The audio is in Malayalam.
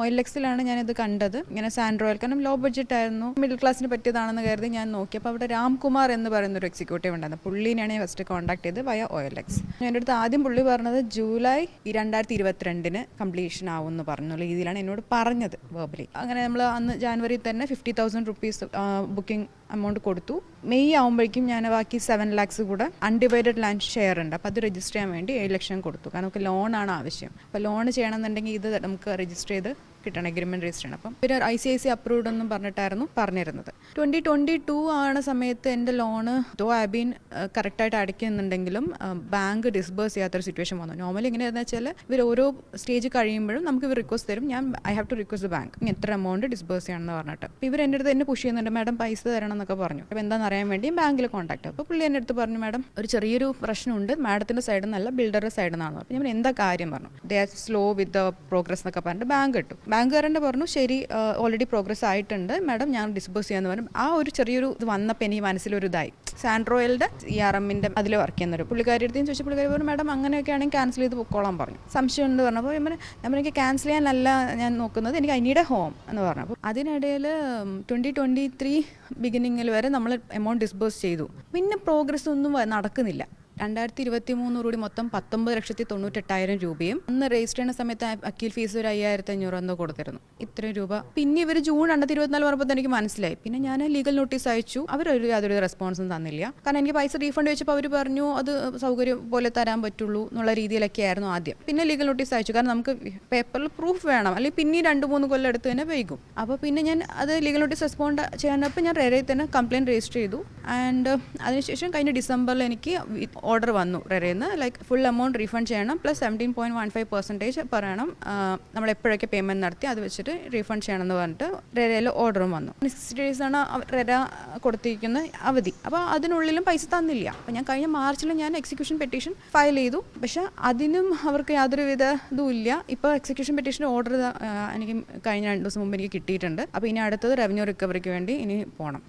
ഓയിൽ എക്സിലാണ് ഞാനിത് കണ്ടത്. ഇങ്ങനെ സാൻഡ്രോയിൽ കാരണം ലോ ബഡ്ജറ്റ് ആയിരുന്നു. മിഡിൽ ക്ലാസ്സിന് പറ്റിയതാണെന്ന് കരുതി ഞാൻ നോക്കി. അപ്പോൾ അവിടെ രാംകുമാർ എന്ന് പറയുന്ന ഒരു എക്സിക്യൂട്ടീവ് ഉണ്ടായിരുന്നു. പുള്ളിനെയാണ് ഞാൻ ഫസ്റ്റ് കോൺടാക്ട് ചെയ്ത് വയ ഓയിൽ എക്സ് എന്റെ അടുത്ത് ആദ്യം പുള്ളി പറഞ്ഞത് ജൂലൈ രണ്ടായിരത്തി ഇരുപത്തിരണ്ടിന് കംപ്ലീഷൻ ആവും എന്ന് പറഞ്ഞു രീതിയിലാണ് എന്നോട് പറഞ്ഞത് വേർബലി അങ്ങനെ നമ്മൾ അന്ന് ജാനുവരി തന്നെ fifty thousand rupees booking amount കൊടുത്തു. മെയ് ആകുമ്പോഴേക്കും ഞാൻ ബാക്കി സെവൻ ലാക്സ് കൂടെ അൺഡിവൈഡഡ് ലാൻഡ് ഷെയർ ഉണ്ട്. അപ്പോൾ അത് രജിസ്റ്റർ ചെയ്യാൻ വേണ്ടി ഏഴ് ലക്ഷം കൊടുത്തു. കാരണം നമുക്ക് ലോണാണ് ആവശ്യം. അപ്പോൾ ലോൺ ചെയ്യണമെന്നുണ്ടെങ്കിൽ ഇത് നമുക്ക് രജിസ്റ്റർ ചെയ്ത് കിട്ടണം അഗ്രിമെന്റ് രജിസ്റ്റർ ചെയ്യണം. അപ്പം പിന്നെ I C I C approved എന്നും പറഞ്ഞിട്ടായിരുന്നു പറഞ്ഞിരുന്നത്. ട്വന്റി ട്വന്റി ടു ആണ് സമയത്ത് എന്റെ ലോണ് ദോ ഐ ബീൻ കറക്റ്റായിട്ട് അടയ്ക്കുന്നുണ്ടെങ്കിലും ബാങ്ക് ഡിസ്ബേഴ്സ് ചെയ്യാത്തൊരു സിറ്റുവേഷൻ വന്നു. നോർമലി എങ്ങനെയാണെന്ന് വെച്ചാൽ ഇവർ ഓരോ സ്റ്റേജ് കഴിയുമ്പോഴും നമുക്ക് ഇവർ റിക്വസ്റ്റ് തരും. ഞാൻ I have to request the bank എത്ര എമൗണ്ട് ഡിസ്ബേഴ്സ് ചെയ്യണമെന്ന് പറഞ്ഞിട്ട്. അപ്പോൾ ഇവർ എന്റെ അടുത്ത് എന്നെ പുഷ് ചെയ്യുന്നുണ്ട്. മാഡം പൈസ തരണം എന്നൊക്കെ പറഞ്ഞു. അപ്പോൾ എന്താണെന്ന് അറിയാൻ വേണ്ടി ബാങ്കിൽ കോൺടാക്ട് അപ്പോൾ പുള്ളി എന്റെ അടുത്ത് പറഞ്ഞു മാഡം ഒരു ചെറിയൊരു പ്രശ്നമുണ്ട്. മാഡത്തിന്റെ സൈഡിൽ നിന്നല്ല ബിൽഡറുടെ സൈഡിൽ നിന്നാണ് അപ്പോൾ ഞാൻ എന്താ കാര്യം? പറഞ്ഞു. They are slow with the progress എന്നൊക്കെ പറഞ്ഞിട്ട് ബാങ്ക് കിട്ടും ബാങ്കുകാരന്റെ പറഞ്ഞു ശരി ഓൾറെഡി പ്രോഗ്രസ് ആയിട്ടുണ്ട്. മാഡം ഞാൻ ഡിസ്ബേഴ്സ് ചെയ്യാന്ന് പറഞ്ഞു. ആ ഒരു ചെറിയൊരു ഇത് വന്നപ്പോൾ എനിക്ക് മനസ്സിലൊരു ഇതായി. സാൻഡ്രോയിലിന്റെ ഇ ആർ എമ്മിന്റെ അതിൽ വർക്ക് ചെയ്യുന്നൊരു പുള്ളിക്കാരി അടുത്ത് ചോദിച്ചു പുള്ളിക്കാരി പറഞ്ഞു മാഡം അങ്ങനെയൊക്കെ ആണെങ്കിൽ ക്യാൻസൽ ചെയ്ത് പൊക്കോളാൻ പറഞ്ഞു. സംശയം ഉണ്ട് പറഞ്ഞപ്പോൾ ഞാൻ പറഞ്ഞു എനിക്ക് ക്യാൻസൽ ചെയ്യാനല്ല ഞാൻ നോക്കുന്നത്. എനിക്ക് അതിനിടെ ഹോം എന്ന് പറഞ്ഞു. അപ്പോൾ അതിനിടയിൽ ട്വന്റി ട്വന്റി ത്രീ ബിഗിനിങ്ങിൽ വരെ നമ്മൾ എമൗണ്ട് ഡിസ്ബേഴ്സ് ചെയ്തു. പിന്നെ പ്രോഗ്രസ് ഒന്നും നടക്കുന്നില്ല. രണ്ടായിരത്തി ഇരുപത്തി കൂടി മൊത്തം പത്തൊമ്പത് ലക്ഷത്തി തൊണ്ണൂറ്റെട്ടായിരം രൂപയും അന്ന് രജിസ്റ്റർ ചെയ്യുന്ന സമയത്ത് അക്കീൽ ഫീസ് ഒരു അയ്യായിരത്തി അഞ്ഞൂറ് എന്തോ കൊടുത്തിരുന്നു. ഇത്രയും രൂപ. പിന്നെ ഇവർ ജൂൺ രണ്ടായിരത്തി ഇരുപത്തിനാല് പറഞ്ഞപ്പോൾ എനിക്ക് മനസ്സിലായി. പിന്നെ ഞാൻ ലീഗൽ നോട്ടീസ് അയച്ചു. അവർ ഒരു യാതൊരു റെസ്പോൺസും തന്നില്ല. കാരണം എനിക്ക് പൈസ റീഫണ്ട് വെച്ചപ്പോൾ അവർ പറഞ്ഞു അത് സൗകര്യം പോലെ തരാൻ പറ്റുള്ളൂ എന്നുള്ള രീതിയിലൊക്കെ ആയിരുന്നു ആദ്യം. പിന്നെ ലീഗൽ നോട്ടീസ് അയച്ചു. കാരണം നമുക്ക് പേപ്പറിൽ പ്രൂഫ് വേണം. അല്ലെങ്കിൽ പിന്നെ രണ്ട് മൂന്ന് കൊല്ലം എടുത്ത് തന്നെ വൈകും. അപ്പോൾ പിന്നെ ഞാൻ അത് ലീഗൽ നോട്ടീസ് റെസ്പോണ്ട് ചെയ്യാനപ്പോൾ ഞാൻ റേറെ തന്നെ കംപ്ലയിന്റ് രജിസ്റ്റർ ചെയ്തു. ആൻഡ് അതിനുശേഷം കഴിഞ്ഞ ഡിസംബറിൽ എനിക്ക് ഓർഡർ വന്നു റെരയിൽ നിന്ന് ലൈക്ക് ഫുൾ എമൗണ്ട് റീഫണ്ട് ചെയ്യണം. Plus seventeen point one five percentage പറയണം. നമ്മൾ എപ്പോഴൊക്കെ പേയ്മെന്റ് നടത്തി അത് വെച്ചിട്ട് റീഫണ്ട് ചെയ്യണം എന്ന് പറഞ്ഞിട്ട് റെരയിൽ ഓർഡറും വന്നു. സിക്സ്റ്റി ആണ് റെര കൊടുത്തിരിക്കുന്ന അവധി. അപ്പോൾ അതിനുള്ളിലും പൈസ തന്നില്ല. അപ്പോൾ ഞാൻ കഴിഞ്ഞ മാർച്ചിൽ ഞാൻ എക്സിക്യൂഷൻ പെറ്റീഷൻ ഫയൽ ചെയ്തു. പക്ഷേ അതിനും അവർക്ക് യാതൊരു വിധ ഇല്ല. ഇപ്പോൾ എക്സിക്യൂഷൻ പെറ്റീഷൻ ഓർഡർ എനിക്ക് കഴിഞ്ഞ രണ്ട് ദിവസം മുമ്പ് എനിക്ക് കിട്ടിയിട്ടുണ്ട്. അപ്പോൾ ഇനി അടുത്തത് റവന്യൂ റിക്കവറിക്ക് വേണ്ടി ഇനി പോകണം